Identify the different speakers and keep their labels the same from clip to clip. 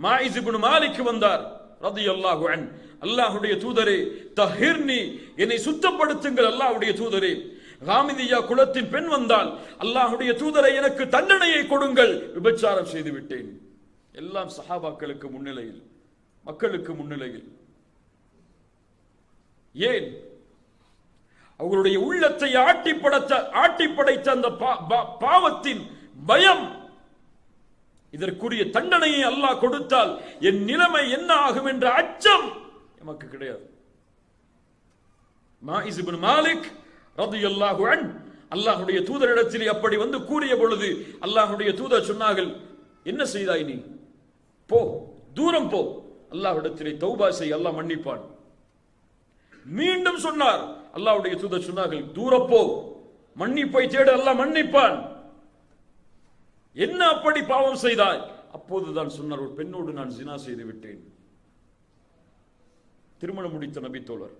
Speaker 1: மாயிஸ் மாலிக்கு வந்தார் ரதி அல்லாஹு அன். அல்லாஹுடைய தூதரே தஹிர்னி என்னை சுத்தப்படுத்துங்கள் அல்லாஹுடைய தூதரே. காமிதியா குலத்தின் பெண் வந்தால் அல்லாஹ்வுடைய தூதரை எனக்கு தண்டனையை கொடுங்கள் விபச்சாரம் செய்து விட்டேன் எல்லாம் சஹாபாக்களுக்கு முன்னிலையில் மக்களுக்கு முன்னிலையில். ஏன்? அவர்களுடைய உள்ளத்தை ஆட்டி படைத்த ஆட்டி படைத்த அந்த பா- பா- பாவத்தின் பயம் இதற்குரிய தண்டனையை அல்லாஹ் கொடுத்தால் என் நிலைமை என்ன ஆகும் என்ற அச்சம் எமக்கு கிடையாது. மாயிஸ் இப்னு மாலிக் ரலியல்லாஹு அன் அல்லாஹ்வுடைய தூதரிடத்தில் அப்படி வந்து கூறிய பொழுது அல்லாஹ்வுடைய தூதர் சொன்னார்கள் என்ன செய்தாய் நீ? போ தூரம் போ. அல்லாஹ்விடத்திலே தௌபா செய் அல்லாஹ் மன்னிப்பான். மீண்டும் சொன்னார் அல்லாஹ்வுடைய தூதர் சொன்னார்கள் தூரப்போ மன்னிப்பை தேட அல்லாஹ் மன்னிப்பான். என்ன அப்படி பாவம் செய்தாய்? அப்போதுதான் சொன்னார் ஒரு பெண்ணோடு நான் ஜினா செய்து விட்டேன். திருமணம் முடித்த நபித்தோழர்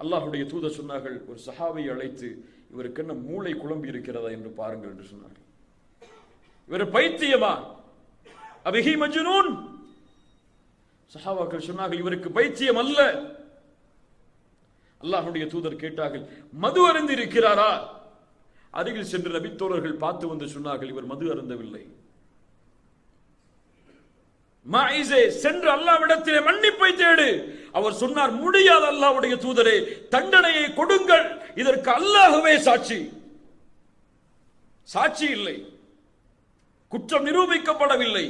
Speaker 1: அல்லாஹுடைய தூத தூதர் சொன்னார்கள் ஒரு சஹாவை அழைத்து இவருக்கு என்ன மூளை குழம்பி இருக்கிறதா என்று பாருங்கள் என்று சொன்னார்கள். இவர் பைத்தியமா? அபிஹி மஜ்னூன்? சஹாவாக்கள் சொன்னார்கள் இவருக்கு பைத்தியம் அல்ல. அல்லாஹுடைய தூதர் கேட்டார்கள் மது அருந்தி இருக்கிறாரா அருகில் சென்று நபித்தோழர்கள் பார்த்து வந்து சொன்னார்கள் இவர் மது அருந்தவில்லை. சென்று அல்லாவிடத்திலே மன்னிப்பை தேடு. அவர் சொன்னார் முடியாது அல்லாஹ்வுடைய தூதரே தண்டனையை கொடுங்கள். இதற்கு அல்லாகவே சாட்சி. சாட்சி இல்லை. குற்றம் நிரூபிக்கப்படவில்லை.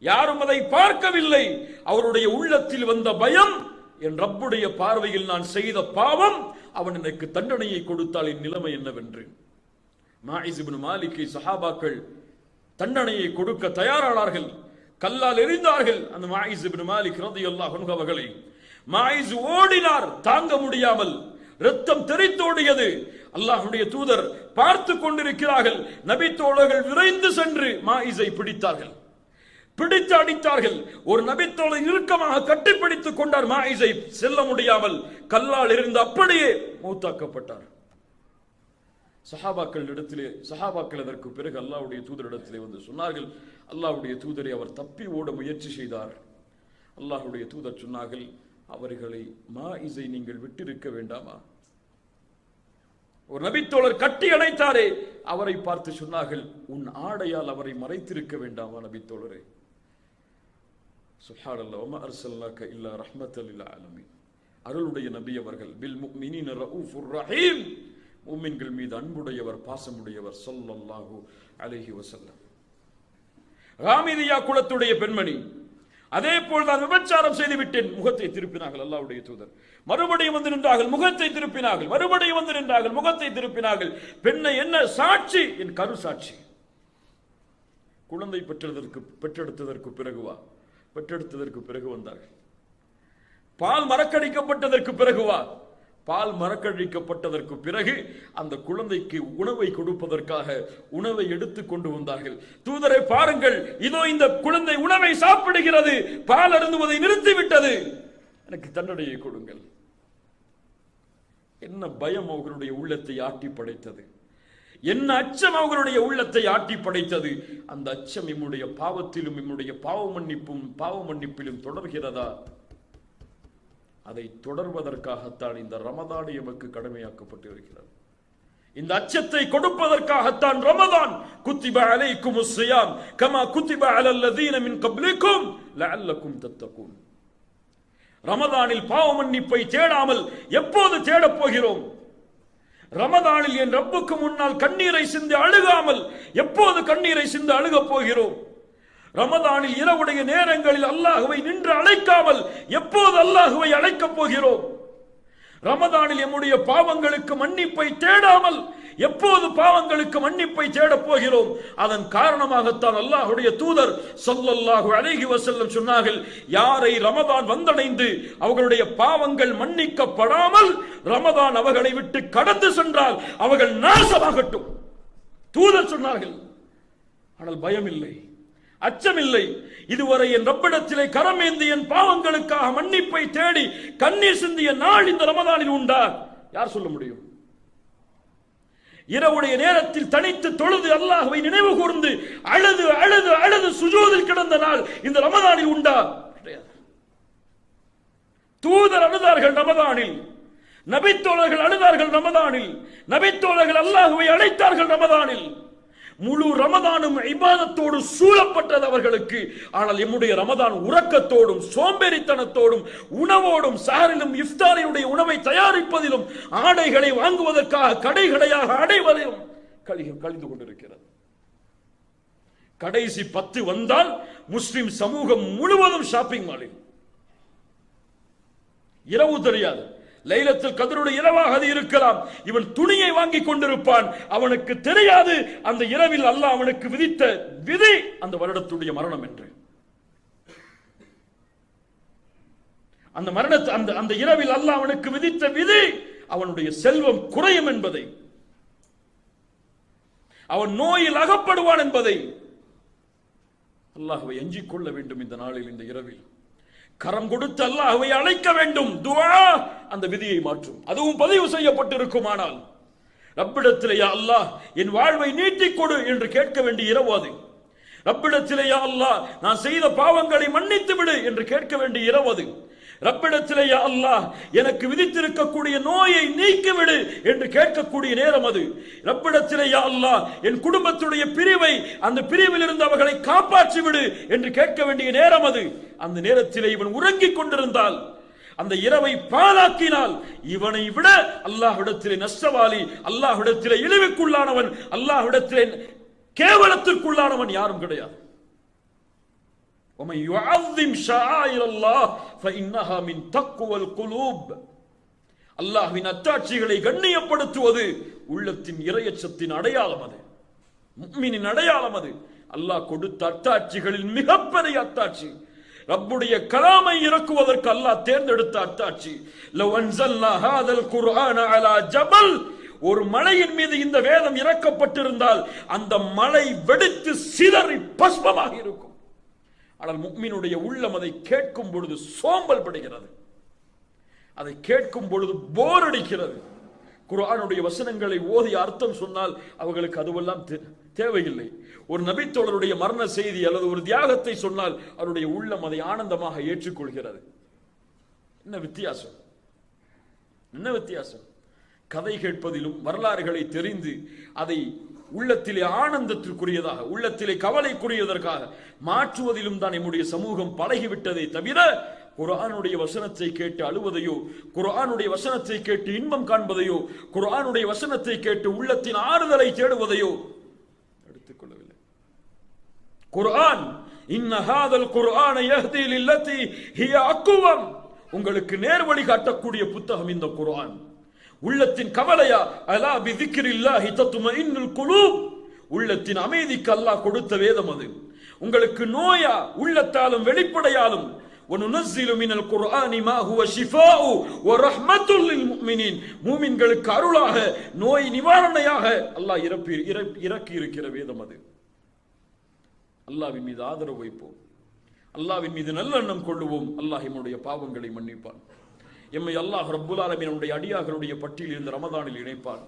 Speaker 1: யாரும் அதை பார்க்கவில்லை. அவருடைய உள்ளத்தில் வந்த பயம் என் ரப்புடைய பார்வையில் நான் செய்த பாவம் அவன் எனக்கு தண்டனையை கொடுத்தால் என் நிலைமை என்னவென்று. மாயிஸ் மாலிக்கு மாலிக்கை சஹாபாக்கள் தண்டனையை கொடுக்க தயாரானார்கள். கல்லால் எறிந்தார்கள் அந்த மாயிஸ் இப்னு மாலிக் ரலியல்லாஹு அன்ஹு அவர்களை. மாயிஸ் ஓடினார். தாங்க முடியாமல். ரத்தம் தெரித்தோடியது. அல்லாஹுடைய தூதர் பார்த்து கொண்டிருக்கிறார்கள். நபி தோழர்கள் விரைந்து சென்று மாயிஸை பிடித்தார்கள். பிடித்து அடித்தார்கள். ஒரு நபித்தோழர் இறுக்கமாக கட்டிப்பிடித்துக் கொண்டார். மாயிஸை செல்ல முடியாமல் கல்லால் இருந்து அப்படியே மூத்தாக்கப்பட்டார். சஹாபாக்கள் இடத்திலே சஹாபாக்கள் அதற்கு பிறகு அல்லாஹ்வுடைய தூதரிடத்திலே வந்து சொன்னார்கள் அல்லாஹ்வுடைய தூதரை அவர் தப்பி ஓட முயற்சி செய்தார். அல்லாஹுடைய தூதர் சொன்னார்கள் அவர்களை மா இசை நீங்கள் விட்டிருக்க வேண்டாமா? ஒரு நபித்தோழர் கட்டி அணைத்தாரே அவரை பார்த்து சொன்னார்கள் உன் ஆடையால் அவரை மறைத்திருக்க வேண்டாமா நபித்தோழரே? சுப்ஹானல்லாஹ் வமா இல்லா ரஹ்மத் லில் ஆலமீன். அருளுடைய நபி அவர்கள் பில் முஃமினீன ரஹீம். முஃமின்கள் மீது அன்புடையவர் பாசமுடையவர் சொல்லல்லாஹு அலைஹி வசல்லம் ராமிதியா குலத்துடைய பெண்மணி அதே போல் தான் விபச்சாரம் செய்து விட்டேன். முகத்தை திருப்பினார்கள் அல்லாவுடைய தூதர். மறுபடியும் வந்து நின்றார்கள். முகத்தை திருப்பினார்கள். மறுபடியும் வந்து நின்றார்கள். முகத்தை திருப்பினார்கள். பெண்ணை என்ன சாட்சி? என் கரு சாட்சி. குழந்தை பெற்றதற்கு பெற்றெடுத்ததற்கு பிறகு வா. பெற்றெடுத்ததற்கு பிறகு வந்தார்கள். பால் மறக்கடிக்கப்பட்டதற்கு பிறகு வா. பால் மறக்கடிக்கப்பட்டதற்கு பிறகு அந்த குழந்தைக்கு உணவை கொடுப்பதற்காக உணவை எடுத்து கொண்டு வந்தார்கள். தூதரை பாருங்கள். இதோ இந்த குழந்தை உணவை சாப்பிடுகிறது. பால் அருந்துவதை நிறுத்திவிட்டது. எனக்கு தண்டனையை கொடுங்கள். என்ன பயம் அவர்களுடைய உள்ளத்தை ஆட்டி படைத்தது. என்ன அச்சம் அவர்களுடைய உள்ளத்தை ஆட்டி படைத்தது. அந்த அச்சம் இம்முடைய பாவத்திலும் இம்முடைய பாவ மன்னிப்பும் பாவ மன்னிப்பிலும் தொடர்கிறதா? அதை தொடர்வதற்காகத்தான் இந்த ரமதான் எமக்கு கடமையாக்கப்பட்டு இருக்கிறது இந்த அச்சத்தை கொடுப்பதற்காகத்தான் ரமதான் குத்திப அலைக்கும் சியாம் கமா குத்திப அலல்லதீன மின் கப்லிக்கும் லஅல்லக்கும் தத்தகூன். ரமதானில் பாவ மன்னிப்பை தேடாமல் எப்போது தேடப் போகிறோம்? ரமதானில் என் ரப்புக்கு முன்னால் கண்ணீரை சிந்து அழுகாமல் எப்போது கண்ணீரை சிந்து அழுகப் போகிறோம்? ரமதானில் இரவுடைய நேரங்களில் அல்லாஹுவை நின்று அழைக்காமல் எப்போது அல்லாஹுவை அழைக்கப் போகிறோம்? ரமதானில் எம்முடைய பாவங்களுக்கு மன்னிப்பை தேடாமல் எப்போது பாவங்களுக்கு மன்னிப்பை தேடப் போகிறோம்? அதன் காரணமாகத்தான் அல்லாஹுடைய தூதர் சொல்லல்லாஹு அழகி வசல்லம் சொன்னார்கள் யாரை ரமதான் வந்தடைந்து அவர்களுடைய பாவங்கள் மன்னிக்கப்படாமல் ரமதான் அவர்களை விட்டு கடந்து சென்றால் அவர்கள் நாசமாகட்டும். தூதர் சொன்னார்கள் ஆனால் பயம் இல்லை அச்சமில்லை. இதுவரை என் ரப்பிடத்திலே கரமேந்து என் பாவங்களுக்காக மன்னிப்பை தேடி கண்ணீர் சிந்திய நாள் இந்த ரமதானில் உண்டா? யார் சொல்ல முடியும்? இரவுடைய நேரத்தில் தனித்து தொழுது அல்லாஹுவை நினைவு கூர்ந்து அழுது அழுது அழுது சுஜூதில் கிடந்த நாள் இந்த ரமதானில் உண்டா? தூதர் அழுதார்கள் ரமதானில். நபித்தோழர்கள் அழுதார்கள் ரமதானில். நபித்தோழர்கள் அல்லாஹுவை அழைத்தார்கள் ரமதானில். முழு ரமதானும் இபாதத்தோடு சூழப்பட்டது அவர்களுக்கு. ஆனால் எம்முடைய ரமதான் உறக்கத்தோடும் சோம்பேறித்தனத்தோடும் உணவோடும் சாரிலும் இஃப்தாரியுடைய உணவை தயாரிப்பதிலும் ஆடைகளை வாங்குவதற்காக கடை கடையாக கழி கழிந்து கொண்டிருக்கிறது. கடைசி பத்து வந்தால் முஸ்லிம் சமூகம் முழுவதும் ஷாப்பிங் மாலில். இரவு தெரியாது. லைலத்தில் கதருடைய இரவாக அது இருக்கலாம். இவன் துணியை வாங்கி கொண்டிருப்பான். அவனுக்கு தெரியாது அந்த இரவில் அல்லாஹ் அவனுக்கு விதித்த விதி அந்த வருடத்துடைய மரணம் என்று. அந்த மரணத்தை அந்த அந்த இரவில் அல்லாஹ் அவனுக்கு விதித்த விதி அவனுடைய செல்வம் குறையும் என்பதை. அவன் நோயில் அகப்படுவான் என்பதை. அல்லாஹுவை எஞ்சிக் கொள்ள வேண்டும் இந்த நாளில் இந்த இரவில். கரம் கொடுத்து அல்லாஹுவை அழைக்க வேண்டும். துவா அந்த விதியை மாற்றும். அதுவும் பதிவு செய்யப்பட்டிருக்குமானால் ரப்பிடத்திலேயா அல்லாஹ் என் வாழ்வை நீட்டிக் கொடு என்று கேட்க வேண்டிய இரவு அது ரப்பிடத்திலேயா அல்லாஹ் நான் செய்த பாவங்களை மன்னித்து விடு என்று கேட்க வேண்டிய இரவு அது ரப்பிடத்திலேயா அல்லாஹ் எனக்கு விதித்திருக்கக்கூடிய நோயை நீக்கிவிடு என்று கேட்கக்கூடிய நேரம் அது. ரப்பிடத்திலேயா அல்லாஹ் என் குடும்பத்துடைய பிரிவை அந்த பிரிவில் இருந்து அவர்களை காப்பாற்றி விடு என்று கேட்க வேண்டிய நேரம் அது. அந்த நேரத்திலே இவன் உறங்கிக் கொண்டிருந்தால் அந்த இரவை பாழாக்கினால் இவனை விட அல்லாஹ்விடத்திலே நஷ்டவாளி அல்லாஹ்விடத்திலே இழிவுக்குள்ளானவன் அல்லாஹ்விடத்திலே கேவலத்திற்குள்ளானவன் யாரும் கிடையாது ومن يعظم شعائر الله فإنها من تقوى القلوب அல்லாஹ்வின் அத்தாட்சிகளை கண்ணியப்படுத்துவது உள்ளத்தின் இரையச்சத்தின் அடையாளம் அது முக்மினின் அடையாளம் அது அல்லாஹ் கொடுத்த அத்தாட்சிகளில் மிகப்பெரிய அத்தாட்சி ரப்புடைய கலாமை இறக்குவதற்கு அல்லாஹ் தேர்ந்தெடுத்த அத்தாட்சி லவன்சல்லாஹாதல் குர்ஆன அலா ஜபல். ஒரு மலையின் மீது இந்த வேதம் இறக்கப்பட்டிருந்தால் அந்த மலை வெடித்து சிதறி பஸ்மமாக இருக்கும். ஆனால் முக்மினுடைய உள்ளம் அதை கேட்கும் பொழுது சோம்பல் படுகிறது. அதை கேட்கும் பொழுது போர் அடிக்கிறது. குரானுடைய வசனங்களை ஓதி அர்த்தம் சொன்னால் அவர்களுக்கு அதுவெல்லாம் தே- தேவையில்லை. ஒரு நபித்தோழருடைய மரண செய்தி அல்லது ஒரு தியாகத்தை சொன்னால் அவருடைய உள்ளம் அதை ஆனந்தமாக ஏற்றுக்கொள்கிறது. என்ன வித்தியாசம்? என்ன வித்தியாசம்? கதை கேட்பதிலும் வரலாறுகளை தெரிந்து அதை உள்ளத்திலே ஆனந்தத்திற்குரியதாக உள்ளத்திலே கவலைக்குரியதற்காக மாற்றுவதிலும் தான் நம்முடைய சமூகம் பழகிவிட்டதை தவிர குர்ஆனுடைய வசனத்தை கேட்டு அழுவதையோ குர்ஆனுடைய வசனத்தை கேட்டு இன்பம் காண்பதையோ குர்ஆனுடைய வசனத்தை கேட்டு உள்ளத்தின் ஆறுதலை தேடுவதையோ எடுத்துக்கொள்ளவில்லை. குர்ஆன் இன்னஹாதல் குரான குர்ஆன இல்லத்தி ஹிய அக்குவம். உங்களுக்கு நேர் வழி காட்டக்கூடிய புத்தகம் இந்த குரான் உள்ளத்தின் கவலையா? அலா பிதிக்கிரில்லா ஹிதத்தும இன்னுல் குழு உள்ளத்தின் அமைதிக்கு அல்லாஹ் கொடுத்த வேதம் அது. உங்களுக்கு நோயா? உள்ளத்தாலும் வெளிப்படையாலும் ஒனுனஸ்ஸிலு மினல் குர்ஆனி மா ஹுவ ஷிஃபாஉ வ ரஹ்மத்துல் லில் முஃமினீன் மூமின்களுக்கு அருளாக நோய் நிவாரணையாக அல்லாஹ் இறப்பி இறக்கி இருக்கிற வேதம் அது. அல்லாஹ்வின் மீது ஆதரவு வைப்போம். அல்லாஹ்வின் மீது நல்லெண்ணம் கொள்ளுவோம். அல்லாஹ் எம்முடைய பாவங்களை மன்னிப்பான். எம்மை அல்லாஹ் ரப்புல் ஆலமின் நம்முடைய அடியார்களுடைய பட்டியல் இருந்த ரமதானில் இணைப்பான்.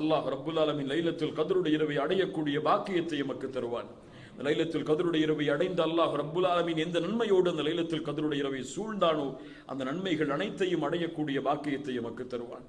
Speaker 1: அல்லாஹ் ரப்புல் ஆலமின் லைலத்தில் கதருடைய இரவை அடையக்கூடிய பாக்கியத்தை எமக்கு தருவான். லைலத்தில் கதருடைய இரவை அடைந்த அல்லாஹ் ரப்புல் ஆலமின் எந்த நன்மையோடு அந்த லைலத்தில் கதருடைய இரவை சூழ்ந்தானோ அந்த நன்மைகள் அனைத்தையும் அடையக்கூடிய பாக்கியத்தை எமக்கு தருவான்.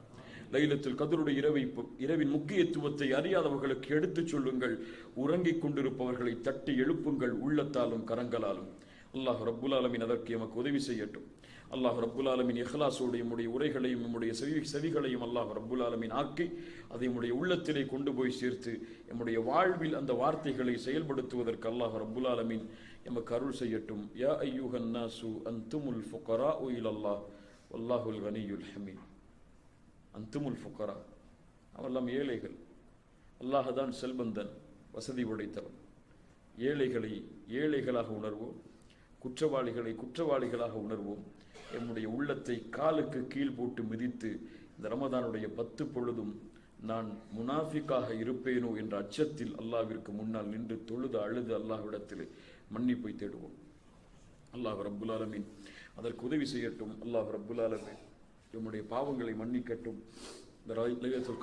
Speaker 1: லைலத்தில் கதருடைய இரவை இரவின் முக்கியத்துவத்தை அறியாதவர்களுக்கு எடுத்துச் சொல்லுங்கள். உறங்கிக் கொண்டிருப்பவர்களை தட்டி எழுப்புங்கள் உள்ளத்தாலும் கரங்களாலும். அல்லாஹ் ரப்புல் ஆலமின் அதற்கு எமக்கு உதவி செய்யட்டும். அல்லாஹ் ரப்புல் ஆலமின் இஹ்லாஸோடு நம்முடைய உரைகளையும் நம்முடைய செவி செவிகளையும் அல்லாஹ் ரப்புல் ஆலமின் ஆக்கி அதை நம்முடைய உள்ளத்திலே கொண்டு போய் சேர்த்து நம்முடைய வாழ்வில் அந்த வார்த்தைகளை செயல்படுத்துவதற்கு அல்லாஹ் ரப்புல் ஆலமின் எமக்கு அருள் செய்யட்டும். யா ஐயூஹன் நாசு அன்துமுல் உயில் அல்லாஹ் அல்லாஹுல் கனியுல் ஹமீன் அந்துமுல் ஃபுக்கரா அவெல்லாம் ஏழைகள். அல்லாஹ் தான் செல்வந்தன் வசதி உடைத்தவன் ஏழைகளை ஏழைகளாக உணர்வோம் குற்றவாளிகளை குற்றவாளிகளாக உணர்வோம். என்னுடைய உள்ளத்தை காலுக்கு கீழ் போட்டு மிதித்து இந்த ரமதானுடைய பத்து பொழுதும் நான் முனாஃபிக்காக இருப்பேனோ என்ற அச்சத்தில் அல்லாவிற்கு முன்னால் நின்று தொழுது அழுது அல்லாஹ்விடத்தில் மன்னிப்பை தேடுவோம். அல்லாஹ் ரப்புல் அதற்கு உதவி செய்யட்டும். அல்லாஹ் ரப்புல் ஆலமீன். நம்முடைய பாவங்களை மன்னிக்கட்டும். இந்த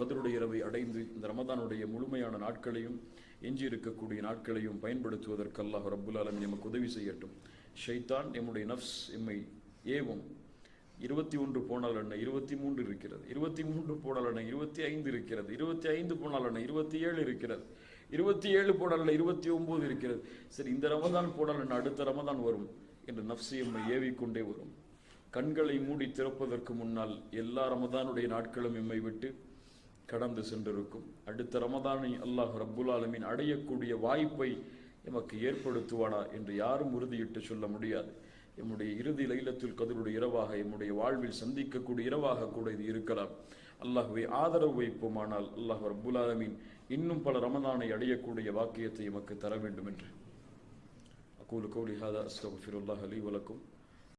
Speaker 1: கதருடைய இரவை அடைந்து இந்த ரமதானுடைய முழுமையான நாட்களையும் எஞ்சி இருக்கக்கூடிய நாட்களையும் பயன்படுத்துவதற்கு அல்லாஹ் ரப்புல் ஆலமீன் நமக்கு உதவி செய்யட்டும். ஷைத்தான் எம்முடைய நஃப்ஸ் எம்மை ஏவும். இருபத்தி ஒன்று போனால் என்ன? இருபத்தி மூன்று இருக்கிறது. இருபத்தி மூன்று போனால் என்ன? இருபத்தி ஐந்து இருக்கிறது. இருபத்தி ஐந்து போனால் என்ன? இருபத்தி ஏழு இருக்கிறது. இருபத்தி ஏழு போனால் இருபத்தி ஒன்பது இருக்கிறது. சரி இந்த ரமதான் போனால் என்ன? அடுத்த ரமதான் வரும் என்று நஃப்சி எம்மை ஏவிக்கொண்டே வரும். கண்களை மூடி திறப்பதற்கு முன்னால் எல்லா ரமதானுடைய நாட்களும் எம்மை விட்டு கடந்து சென்றிருக்கும். அடுத்த ரமதானை அல்லாஹ் ரப்புல் ஆலமீன் அடையக்கூடிய வாய்ப்பை எமக்கு ஏற்படுத்துவானா என்று யாரும் உறுதியிட்டு சொல்ல முடியாது. எம்முடைய இறுதி லைலத்துல் கதருடைய இரவாக எம்முடைய வாழ்வில் சந்திக்கக்கூடிய இரவாக கூட இது இருக்கலாம். அல்லாஹுவை ஆதரவு வைப்போமானால் அல்லாஹ் ரபுல் ஆலமீன் இன்னும் பல ரமதானை அடையக்கூடிய வாக்கியத்தை எமக்கு தர வேண்டும் என்று அக்கூலு கௌலி ஹாதா அஸ்தகுஃபிருல்லாஹ் அலி வலக்கும்.